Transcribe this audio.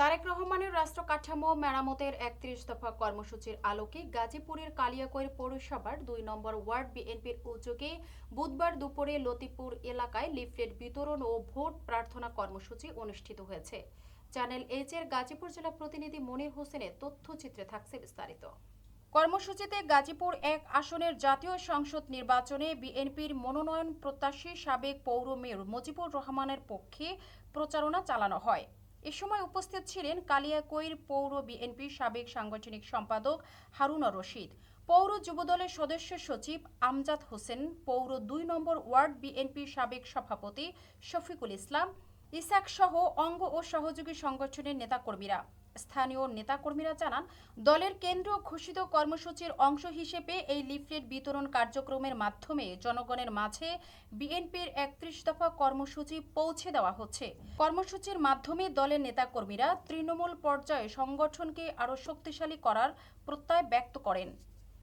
তারেক রহমানের রাষ্ট্র কাঠামো মেরামতের একত্রিশ দফা কর্মসূচির আলোকে গাজীপুরের কালিয়াকৈর পৌরসভার দুই নম্বর ওয়ার্ড বিএনপির উদ্যোগে বুধবার দুপুরে লতিপুর এলাকায় লিফলেট বিতরণ ও ভোট প্রার্থনা কর্মসূচি অনুষ্ঠিত হয়েছে। চ্যানেল এইচ এর গাজীপুর জেলা প্রতিনিধি মনির হোসেনের তথ্যচিত্রে থাকছে বিস্তারিত। কর্মসূচিতে গাজীপুর এক আসনের জাতীয় সংসদ নির্বাচনে বিএনপির মনোনয়ন প্রত্যাশী সাবেক পৌর মেয়র মুজিবুর রহমানের পক্ষে প্রচারণা চালানো হয়। এ সময় উপস্থিত ছিলেন কালিয়াকৈর পৌর বিএনপির সাবেক সাংগঠনিক সম্পাদক হারুনা রশিদ, পৌর যুবদলের সদস্য সচিব আমজাদ হোসেন, পৌর দুই নম্বর ওয়ার্ড বিএনপির সাবেক সভাপতি শফিকুল ইসলাম, ইসাক সহ অঙ্গ ও সহযোগী সংগঠনের নেতাকর্মীরা। স্থানীয় নেতাকর্মীরা জানান, দলের কেন্দ্র ঘোষিত কর্মসূচির অংশ হিসেবে এই লিফলেট বিতরণ কার্যক্রমের মাধ্যমে জনগণের মাঝে বিএনপির একত্রিশ দফা কর্মসূচি পৌঁছে দেওয়া হচ্ছে। কর্মসূচির মাধ্যমে দলের নেতাকর্মীরা তৃণমূল পর্যায়ে সংগঠনকে আরও শক্তিশালী করার প্রত্যয় ব্যক্ত করেন।